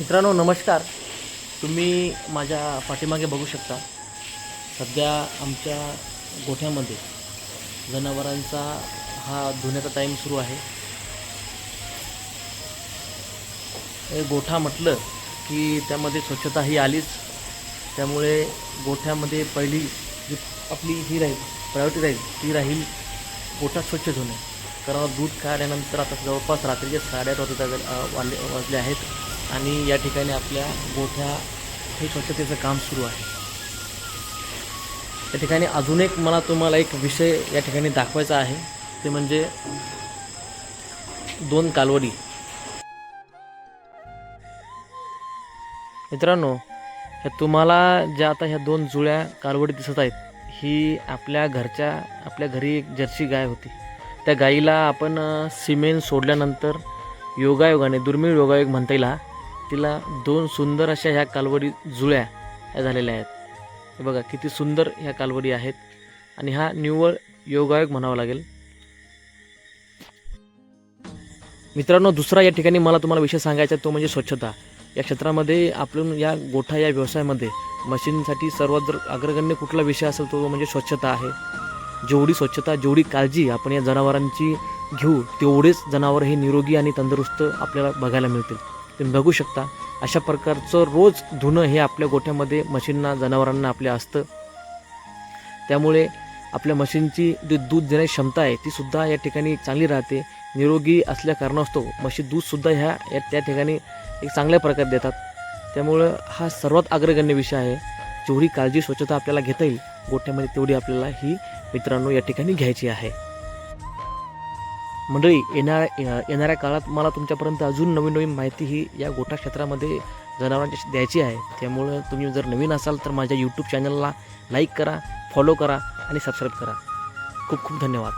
मित्रांनो नमस्कार. तुम्ही माझ्या पाठीमागे बघू शकता सध्या आमच्या गोठ्यामध्ये जनावरांचा हा धुण्याचा टाईम सुरू आहे. गोठा म्हटलं की त्यामध्ये स्वच्छता ही आलीच. त्यामुळे गोठ्यामध्ये पहिली जी आपली ही राहील प्रायोरिटी राहील ती राहील गोठा स्वच्छ धुणे. कारण दूध काढल्यानंतर आता जवळपास रात्रीचे साडेआठ वाजता वाजले वाजले आहेत. आणि या ठिकाणी आपल्या गोठ्या हे स्वच्छतेचं काम सुरू आहे. या ठिकाणी अजून एक मला तुम्हाला एक विषय या ठिकाणी दाखवायचा आहे. ते म्हणजे दोन कालवडी. मित्रांनो ह्या तुम्हाला ज्या आता ह्या दोन जुळ्या कालवडी दिसत आहेत ही आपल्या घरच्या आपल्या घरी एक जर्सी गाय होती. त्या गाईला आपण सिमेंट सोडल्यानंतर योगायोगाने दुर्मिळ योगायोग म्हणता येईल हा तिला दोन सुंदर अशा ह्या कालवडी जुळ्या ह्या झालेल्या आहेत. हे बघा किती सुंदर ह्या कालवडी आहेत. आणि हा निव्वळ योगायोग म्हणावा लागेल. मित्रांनो दुसरा या ठिकाणी मला तुम्हाला विषय सांगायचा आहे तो म्हणजे स्वच्छता. या क्षेत्रामध्ये आपण या गोठा या व्यवसायामध्ये मशीनसाठी सर्वात जर अग्रगण्य कुठला विषय असेल तो म्हणजे स्वच्छता आहे. जेवढी स्वच्छता जेवढी काळजी आपण या जनावरांची घेऊ तेवढेच जनावर हे निरोगी आणि तंदुरुस्त आपल्याला बघायला मिळतील. तुम्ही बघू शकता अशा प्रकारचं रोज धुणं हे आपल्या गोठ्यामध्ये मशीनना जनावरांना आपल्या असतं. त्यामुळे आपल्या मशीनची जी दूध देण्याची क्षमता आहे ती सुद्धा या ठिकाणी चांगली राहते. निरोगी असल्या कारणास्तव म्हशी दूधसुद्धा ह्या या त्या ठिकाणी एक चांगल्या प्रकारे देतात. त्यामुळं हा सर्वात अग्रगण्य विषय आहे. जेवढी काळजी स्वच्छता आपल्याला घेता येईल गोठ्यामध्ये तेवढी आपल्याला ही मित्रांनो या ठिकाणी घ्यायची आहे. मंडळी येणाऱ्या येणाऱ्या काळात मला तुमच्यापर्यंत अजून नवीन नवीन माहिती ही या गोठा क्षेत्रामध्ये जनावरांची द्यायची आहे. त्यामुळं तुम्ही जर नवीन असाल तर माझ्या यूट्यूब चॅनलला लाईक करा फॉलो करा आणि सबस्क्राईब करा. खूप खूप धन्यवाद.